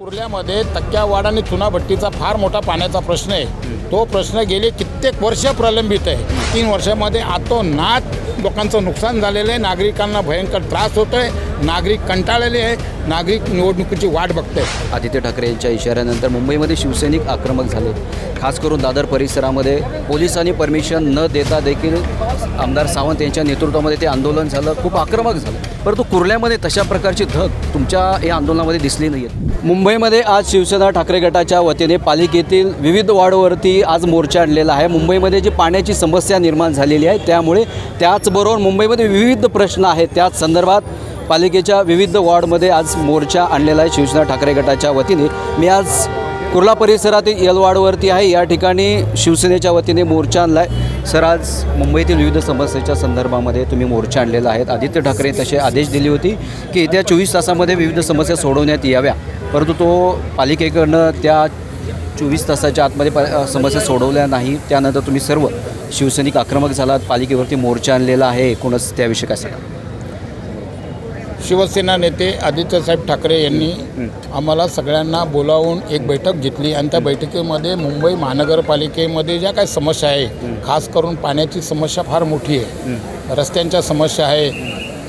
कुर्ल्यामध्ये तक्क्यावाड आणि चुनाभट्टीचा फार मोठा पाण्याचा प्रश्न आहे. तो प्रश्न गेले कित्येक वर्ष प्रलंबित आहे. तीन वर्षामध्ये आतोनात लोकांचं नुकसान झालेलं आहे. नागरिकांना भयंकर त्रास होतो आहे नागरिक कंटाळलेले आहे नागरिक निवडणुकीची वाट बघत आदित्य ठाकरे यांच्या इशाऱ्यानंतर मुंबईमध्ये शिवसैनिक आक्रमक झाले. खास करून दादर परिसरामध्ये पोलिसांनी परमिशन न देता देखील आमदार सावंत यांच्या नेतृत्वामध्ये ते आंदोलन झालं. खूप आक्रमक झालं. परंतु कुर्ल्यामध्ये तशा प्रकारची धग तुमच्या या आंदोलनामध्ये दिसली नाही आहेत मुंबईमध्ये आज शिवसेना ठाकरे गटाच्या वतीने पालिकेतील विविध वार्डवरती आज मोर्चा आणलेला आहे. मुंबईमध्ये जी पाण्याची समस्या निर्माण झालेली आहे त्यामुळे त्याचबरोबर मुंबईमध्ये विविध प्रश्न आहेत. त्याच संदर्भात पालिकेच्या विविध वॉर्डमध्ये आज मोर्चा आणलेला आहे. शिवसेना ठाकरे गटाच्या वतीने. मी आज कुर्ला परिसरातील यलवाडवरती आहे. या ठिकाणी शिवसेनेच्या वतीने मोर्चा आणला आहे सर आज मुंबईतील विविध समस्येच्या संदर्भामध्ये तुम्ही मोर्चा आणलेला आहेत. आदित्य ठाकरे तसे आदेश दिले होती की येत्या चोवीस तासामध्ये विविध समस्या सोडवण्यात याव्या. परंतु तो पालिकेकडनं त्या चोवीस तासाच्या आतमध्ये प समस्या सोडवल्या नाही. त्यानंतर तुम्ही सर्व शिवसैनिक आक्रमक झालात. पालिकेवरती मोर्चा आणलेला आहे. एकूणच त्याविषयी काय सांगा शिवसेना नेते आदित्यसाहेब ठाकरे यांनी आम्हाला सगळ्यांना बोलावून एक बैठक घेतली आणि त्या बैठकीमध्ये मुंबई महानगरपालिकेमध्ये ज्या काही समस्या आहे खास करून पाण्याची समस्या फार मोठी आहे रस्त्यांच्या समस्या आहे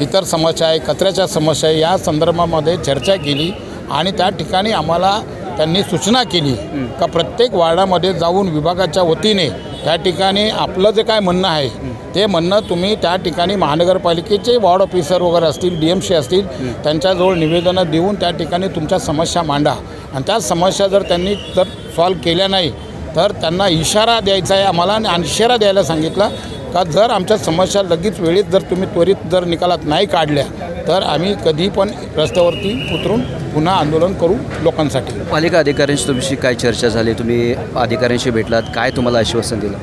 इतर समस्या आहे कचऱ्याच्या समस्या आहे या संदर्भामध्ये चर्चा केली आणि त्या ठिकाणी आम्हाला त्यांनी सूचना केली का प्रत्येक वार्डामध्ये जाऊन विभागाच्या वतीने त्या ठिकाणी आपलं जे काय म्हणणं आहे ते म्हणणं तुम्ही त्या ठिकाणी महानगरपालिकेचे वॉर्ड ऑफिसर वगैरे असतील डी एम सी असतील त्यांच्याजवळ निवेदनं देऊन त्या ठिकाणी तुमच्या समस्या मांडा. आणि त्या समस्या जर त्यांनी जर सॉल्व केल्या नाही तर त्यांना इशारा द्यायचा आहे आम्हाला आणि इशारा द्यायला सांगितला का जर आमच्या समस्या लगेच वेळेत जर तुम्ही त्वरित जर निकालात नाही काढल्या तर आम्ही कधी पण रस्त्यावरती उतरून पुन्हा आंदोलन करू लोकांसाठी. पालिका अधिकाऱ्यांशी तुमची काय चर्चा झाली? तुम्ही अधिकाऱ्यांशी भेटलात काय तुम्हाला आश्वासन दिलं?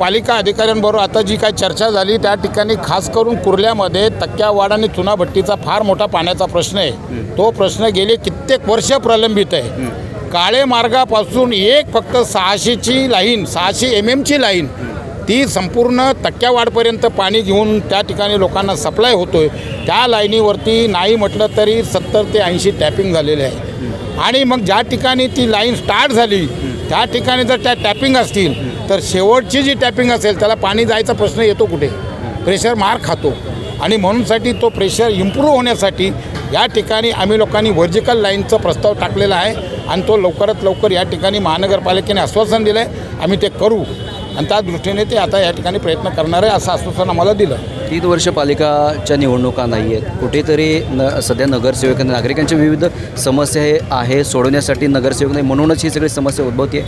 पालिका अधिकाऱ्यांबरोबर आता जी काय चर्चा झाली त्या ठिकाणी खास करून कुर्ल्यामध्ये तक्क्यावाड आणि चुनाभट्टीचा फार मोठा पाण्याचा प्रश्न आहे. तो प्रश्न गेले कित्येक वर्ष प्रलंबित आहे. काळे मार्गापासून एक फक्त सहाशेची लाईन सहाशे एम एमची लाईन ती संपूर्ण तक्क्यावाडपर्यंत पाणी घेऊन त्या ठिकाणी लोकांना सप्लाय होतो आहे त्या लाईनीवरती नाही म्हटलं तरी सत्तर ते ऐंशी टॅपिंग झालेले आहे. आणि मग ज्या ठिकाणी ती लाईन स्टार्ट झाली त्या ठिकाणी जर त्या टॅपिंग असतील तर शेवटची जी टॅपिंग असेल त्याला पाणी जायचा प्रश्न येतो कुठे? प्रेशर मार खातो. आणि म्हणूनसाठी तो प्रेशर इम्प्रूव्ह होण्यासाठी या ठिकाणी आम्ही लोकांनी व्हर्जिकल लाईनचा प्रस्ताव टाकलेला आहे आणि तो लवकरात लवकर या ठिकाणी महानगरपालिकेने आश्वासन दिलं आहे आम्ही ते करू आणि त्या दृष्टीने ते आता या ठिकाणी प्रयत्न करणार आहे असं आश्वासन आम्हाला दिलं. तीन वर्ष पालिकाच्या निवडणुका नाही आहेत. कुठेतरी न सध्या नगरसेवकांना नागरिकांच्या विविध समस्या हे आहे सोडवण्यासाठी नगरसेवक नाही म्हणूनच ही सगळी समस्या उद्भवते.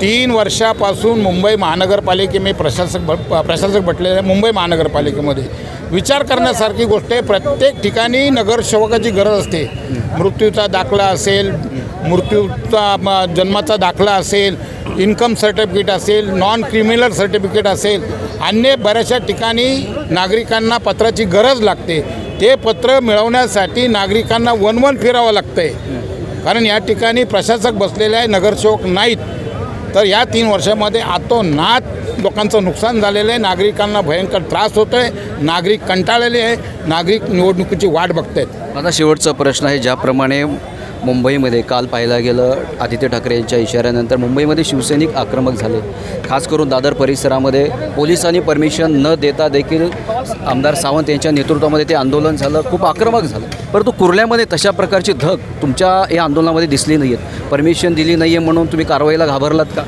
तीन वर्षापासून मुंबई महानगरपालिके मी प्रशासक भ- प्रशासक म्हटलेले आहे मुंबई महानगरपालिकेमध्ये. विचार करण्यासारखी गोष्ट आहे प्रत्येक ठिकाणी नगरसेवकाची गरज असते. मृत्यूचा दाखला असेल मृत्यूचा म, जन्माचा दाखला असेल इन्कम सर्टिफिकेट असेल नॉन क्रिमिनल सर्टिफिकेट असेल अन्य बऱ्याचशा ठिकाणी नागरिकांना पत्राची गरज लागते. ते पत्र मिळवण्यासाठी नागरिकांना वन वन फिरावं लागतं आहे कारण या ठिकाणी प्रशासक बसलेले आहे नगरसेवक नाहीत. तर या तीन वर्षामध्ये आतोनात लोकांचं नुकसान झालेलं आहे. नागरिकांना भयंकर त्रास होतो आहे नागरिक कंटाळलेले आहे. नागरिक निवडणुकीची वाट बघत आहेत आता शेवटचा प्रश्न आहे ज्याप्रमाणे मुंबईमध्ये काल पाहायला गेलं आदित्य ठाकरे यांच्या इशाऱ्यानंतर मुंबईमध्ये शिवसैनिक आक्रमक झाले. खास करून दादर परिसरामध्ये पोलिसांनी परमिशन न देता देखील आमदार सावंत यांच्या नेतृत्वामध्ये ते आंदोलन झालं खूप आक्रमक झालं. परंतु कुर्ल्यामध्ये तशा प्रकारची धग तुमच्या या आंदोलनामध्ये दिसली नाही आहेत परमिशन दिली नाही आहे म्हणून तुम्ही कारवाईला घाबरलात का?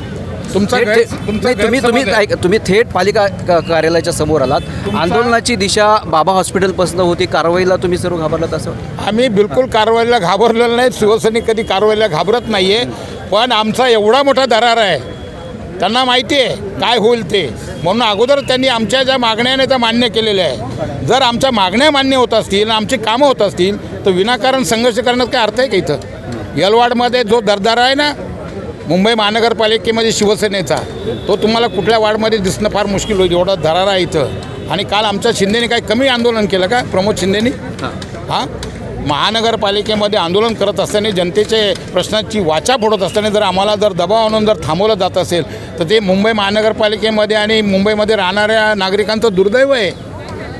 तुमचा थेट- गैर- थेट- तुमचा नाही, तुम्ही तुम्ही गैरसमज आहे. ऐक- तुम्ही थेट पालिका क- कार्यालयाच्या समोर आलात. आंदोलनाची दिशा बाबा हॉस्पिटलपासून होती. कारवाईला तुम्ही सर्व घाबरलात असं वाटतं? आम्ही बिलकुल कारवाईला घाबरलेलो नाही. शिवसैनिक कधी कारवाईला घाबरत नाही आहे पण आमचा एवढा मोठा दरार आहे. त्यांना माहिती आहे काय होईल ते. म्हणून अगोदर त्यांनी आमच्या ज्या मागण्या आहेत त्या मान्य केलेल्या आहे जर आमच्या मागण्या मान्य होत असतील आमची कामं होत असतील तर विनाकारण संघर्ष करण्यात काय अर्थ आहे का इथं? यलवाडमध्ये जो दरदार आहे ना मुंबई महानगरपालिकेमध्ये शिवसेनेचा तो तुम्हाला कुठल्या वार्डमध्ये दिसणं फार मुश्किल होईल एवढा आहे इथं. आणि काल आमच्या शिंदेने काय कमी आंदोलन केलं का प्रमोद शिंदेनी? हां. महानगरपालिकेमध्ये आंदोलन करत असताना जनतेचे प्रश्नांची वाचा फोडत असताना जर आम्हाला जर दबाव आणून जर थांबवलं जात असेल तर ते मुंबई महानगरपालिकेमध्ये आणि मुंबईमध्ये राहणाऱ्या नागरिकांचं दुर्दैव आहे.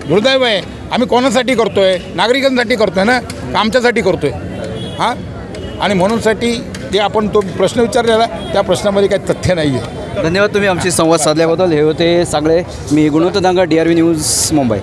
दुर्दैव आहे. आम्ही कोणासाठी करतो आहे नागरिकांसाठी करतो आहे ना आमच्यासाठी करतो आहे हां? आणि म्हणूनसाठी ते आपण तो प्रश्न विचारलेला त्या प्रश्नामध्ये काही तथ्य नाही आहे. धन्यवाद तुम्ही आमची संवाद साधल्याबद्दल. हे होते सांगळे. मी Gunwant Danga D R V news Mumbai.